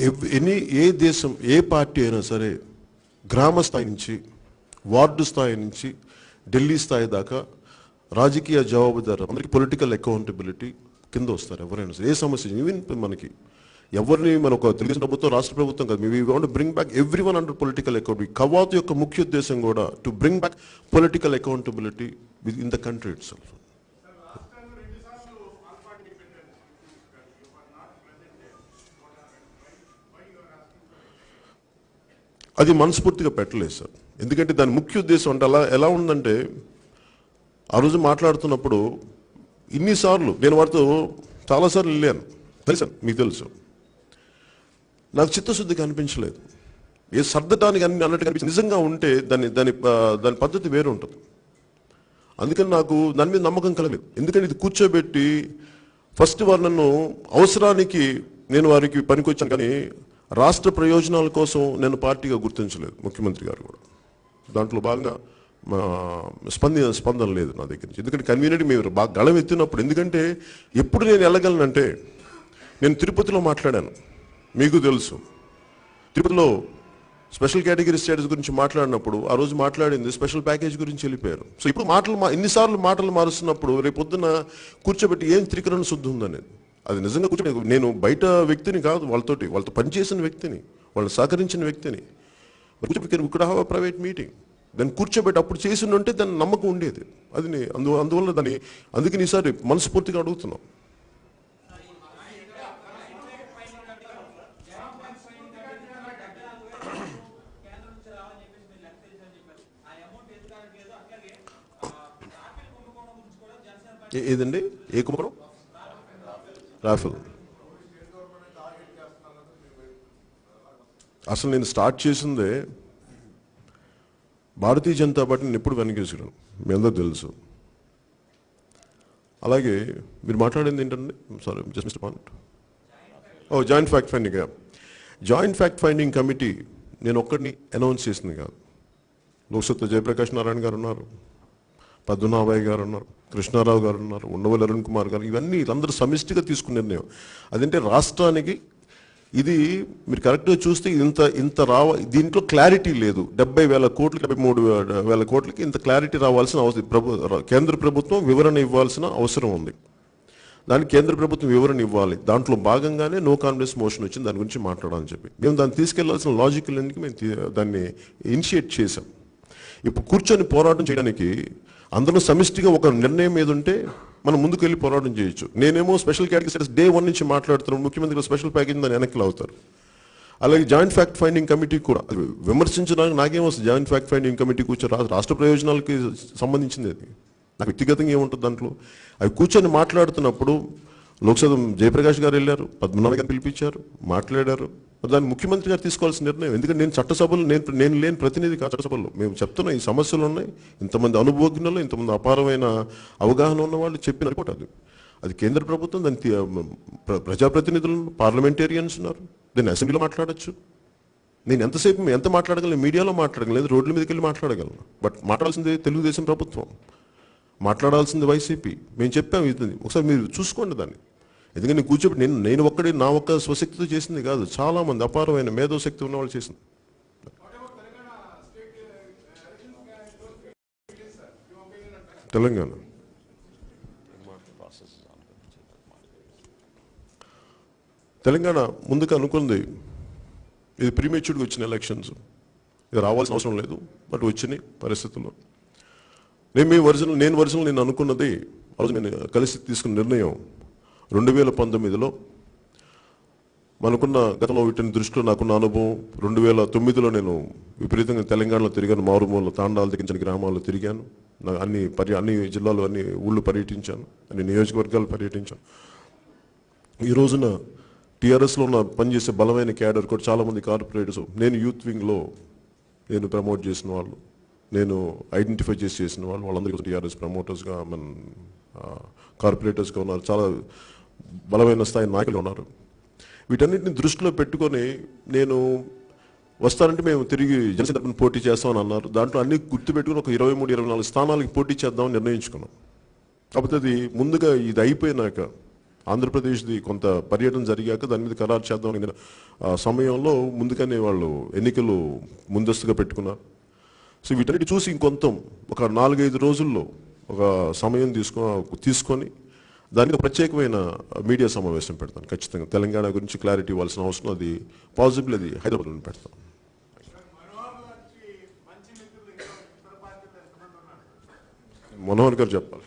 ఎవ్- ఎనీ ఏ దేశం ఏ పార్టీ అయినా సరే గ్రామ స్థాయి నుంచి వార్డు స్థాయి నుంచి ఢిల్లీ స్థాయి దాకా రాజకీయ జవాబుదారు అందరికి పొలిటికల్ అకౌంటబిలిటీ కింద వస్తారు ఎవరైనా సరే. ఏ సమస్య ఈవెన్ మనకి ఎవరిని మన ఒక తెలుగు ప్రభుత్వం రాష్ట్ర ప్రభుత్వం కాదు మీ want bring back everyone under political account కవాత్ యొక్క ముఖ్య ఉద్దేశం కూడా to bring back political accountability in the country itself అది మనస్ఫూర్తిగా పెట్టలేదు సార్. ఎందుకంటే దాని ముఖ్య ఉద్దేశం అంటే అలా ఎలా ఉందంటే ఆ రోజు మాట్లాడుతున్నప్పుడు ఇన్నిసార్లు నేను వారితో చాలాసార్లు వెళ్ళాను. తెలుసా మీకు తెలుసు. నాకు చిత్తశుద్ధి కనిపించలేదు. ఏ సర్దటానికి అన్ని అన్నట్టు కనిపించింది నిజంగా ఉంటే దాని దాని దాని పద్ధతి వేరు ఉంటుంది. అందుకని నాకు దాని మీద నమ్మకం కలగలేదు. ఎందుకంటే ఇది కూర్చోబెట్టి ఫస్ట్ వారు నన్ను అవసరానికి నేను వారికి పనికొచ్చాను కానీ రాష్ట్ర ప్రయోజనాల కోసం నేను పార్టీగా గుర్తించలేదు ముఖ్యమంత్రి గారు కూడా. దాంట్లో భాగంగా మా స్పంది స్పందన లేదు నా దగ్గర నుంచి. ఎందుకంటే కన్వీనియంట్ మేము బాగా గళం ఎత్తినప్పుడు ఎందుకంటే ఎప్పుడు నేను వెళ్ళగలనంటే నేను తిరుపతిలో మాట్లాడాను. మీకు తెలుసు. తిరుపతిలో స్పెషల్ కేటగిరీ స్టేటస్ గురించి మాట్లాడినప్పుడు ఆ రోజు మాట్లాడింది స్పెషల్ ప్యాకేజ్ గురించి వెళ్ళిపోయారు. సో ఇప్పుడు మాటలు మా ఎన్నిసార్లు మాటలు మారుస్తున్నప్పుడు రేపు పొద్దున కూర్చోబెట్టి ఏం త్రికరణ శుద్ధి ఉందనేది. అది నిజంగా కూర్చో నేను బయట వ్యక్తిని కాదు వాళ్ళతోటి వాళ్ళతో పనిచేసిన వ్యక్తిని వాళ్ళని సహకరించిన వ్యక్తిని. కూర్చోబెట్టి ఇక్కడ హావ్ ప్రైవేట్ మీటింగ్ దాన్ని కూర్చోబెట్టి అప్పుడు చేసి ఉంటే దాని నమ్మకం ఉండేది. అది అందు అందువల్ల దాన్ని అందుకని ఈసారి మనస్ఫూర్తిగా అడుగుతున్నాం. ఏ- ఏదండి? ఏ కుమరం? రాఫెల్. అసలు నేను స్టార్ట్ చేసిందే భారతీయ జనతా పార్టీ నేను ఎప్పుడు వెనకేసాను మీ అందరూ తెలుసు. అలాగే మీరు మాట్లాడింది ఏంటండి? Sorry just mister point oh joint fact finding joint fact finding committee నేను ఒక్కడిని అనౌన్స్ చేసింది కాదు. లోక్సత్తా జయప్రకాష్ నారాయణ గారు ఉన్నారు. పద్మనాభయ్య గారు ఉన్నారు కృష్ణారావు గారు ఉన్నారు ఉండవల్లి అరుణ్ కుమార్ గారు ఇవన్నీ వీళ్ళందరూ సమిష్టిగా తీసుకున్న నిర్ణయం. అదంటే రాష్ట్రానికి ఇది మీరు కరెక్ట్గా చూస్తే ఇంత ఇంత రావ దీంట్లో క్లారిటీ లేదు. డెబ్బై వేల కోట్లు డెబ్బై మూడు వేల కోట్లకి ఇంత క్లారిటీ రావాల్సిన అవసరం ప్రభు కేంద్ర ప్రభుత్వం వివరణ ఇవ్వాల్సిన అవసరం ఉంది. దానికి కేంద్ర ప్రభుత్వం వివరణ ఇవ్వాలి. దాంట్లో భాగంగానే నో కాన్ఫిడెన్స్ మోషన్ వచ్చింది దాని గురించి మాట్లాడాలని చెప్పి. మేము దాన్ని తీసుకెళ్ళాల్సిన లాజికల్ మేము దాన్ని ఇనిషియేట్ చేసాం ఇప్పుడు కూర్చొని పోరాటం చేయడానికి అందరూ సమిష్టిగా ఒక నిర్ణయం మీద ఉంటే మనం ముందుకు వెళ్ళి పోరాటం చేయొచ్చు. నేనేమో special category status day one నుంచి మాట్లాడుతున్నాను ముఖ్యమంత్రి స్పెషల్ ప్యాకేజ్ దాన్ని వెనక్కి అవుతారు అలాగే జాయింట్ ఫ్యాక్ట్ ఫైండింగ్ కమిటీ కూడా విమర్శించడానికి నాకేం వస్తుంది? జాయింట్ ఫ్యాక్ట్ ఫైండింగ్ కమిటీ కూర్చొని రాష్ట్ర ప్రయోజనాలకి సంబంధించింది అది. నాకు వ్యక్తిగతంగా ఏముంటుంది దాంట్లో? అవి కూర్చొని మాట్లాడుతున్నప్పుడు లోక్సభ జయప్రకాష్ గారు వెళ్ళారు పద్మనాభ గారు పిలిపించారు మాట్లాడారు. దాన్ని ముఖ్యమంత్రి గారు తీసుకోవాల్సిన నిర్ణయం. ఎందుకంటే నేను చట్టసభలో నేను నేను లేని ప్రతినిధి కాదు చట్టసభలో. మేము చెప్తున్న ఈ సమస్యలు ఉన్నాయి. ఇంతమంది అనుభవజ్ఞులు ఇంతమంది అపారమైన అవగాహన ఉన్న వాళ్ళు చెప్పిన రిపోర్ట్ అది. అది కేంద్ర ప్రభుత్వం దాని ప్రజాప్రతినిధులు పార్లమెంటేరియన్స్ ఉన్నారు. దీన్ని అసెంబ్లీలో మాట్లాడొచ్చు. నేను ఎంతసేపు ఎంత మాట్లాడగలను మీడియాలో మాట్లాడగలను లేదా రోడ్ల మీదకి వెళ్ళి మాట్లాడగలను బట్ మాట్లాడాల్సింది తెలుగుదేశం ప్రభుత్వం. మాట్లాడాల్సింది వైసీపీ. మేము చెప్పాము ఇది ఒకసారి మీరు చూసుకోండి దాన్ని. ఎందుకంటే నేను కూర్చోబెట్టి నేను నేను ఒక్కడే నా ఒక్క స్వశక్తితో చేసింది కాదు. చాలా మంది అపారమైన మేధోశక్తి ఉన్న వాళ్ళు చేసింది. తెలంగాణ. తెలంగాణ ముందుగా అనుకుంది ఇది ప్రీమేచ్యూర్డ్గా వచ్చిన ఎలక్షన్స్ ఇది రావాల్సిన అవసరం లేదు బట్ వచ్చినాయి పరిస్థితుల్లో. నేను మీ వర్జన్ నేను వర్జన్ నేను అనుకున్నది ఆ రోజు నేను కలిసి తీసుకున్న నిర్ణయం రెండు వేల పంతొమ్మిదిలో మనకున్న గతంలో వీటిని దృష్టిలో నాకున్న అనుభవం రెండు వేల తొమ్మిదిలో నేను విపరీతంగా తెలంగాణలో తిరిగాను మారుమూల తాండాలు దిగించిన గ్రామాల్లో తిరిగాను నా అన్ని పర్య అన్ని జిల్లాలు అన్ని ఊళ్ళు పర్యటించాను అన్ని నియోజకవర్గాలు పర్యటించాను. ఈ రోజున టీఆర్ఎస్లో ఉన్న పనిచేసే బలమైన క్యాడర్ కూడా చాలామంది కార్పొరేటర్స్ నేను యూత్ వింగ్లో నేను ప్రమోట్ చేసిన వాళ్ళు నేను ఐడెంటిఫై చేసి చేసిన వాళ్ళు వాళ్ళందరికీ టీఆర్ఎస్ ప్రమోటర్స్గా మన కార్పొరేటర్స్గా ఉన్నారు. చాలా బలమైన స్థాయి నాయకులు ఉన్నారు. వీటన్నిటిని దృష్టిలో పెట్టుకొని నేను వస్తానంటే మేము తిరిగి జనసేన తరపున పోటీ చేస్తామని అన్నారు. దాంట్లో అన్ని గుర్తుపెట్టుకుని ఒక ఇరవై మూడు ఇరవై నాలుగు స్థానాలకి పోటీ చేద్దామని నిర్ణయించుకున్నాం. కాకపోతే అది ముందుగా ఇది అయిపోయినాక ఆంధ్రప్రదేశ్ది కొంత పర్యటన జరిగాక దాని మీద ఖరారు చేద్దాం అనే ఆ, సమయంలో ముందుగానే వాళ్ళు ఎన్నికలు ముందస్తుగా పెట్టుకున్నారు. సో వీటన్నిటి చూసి ఇంకొంత ఒక నాలుగైదు రోజుల్లో ఒక సమయం తీసుకో తీసుకొని దానికి ప్రత్యేకమైన మీడియా సమావేశం పెడతాను. ఖచ్చితంగా తెలంగాణ గురించి క్లారిటీ ఇవ్వాల్సిన అవసరం అది. పాజిబుల్ అది హైదరాబాద్లో పెడతాం. మనోహర్ గారు చెప్పాలి.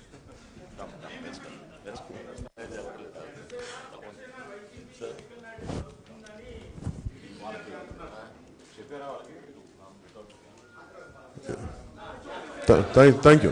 Thank you.